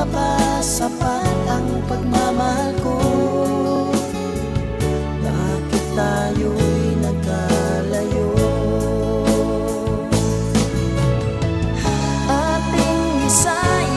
pa ba sapat?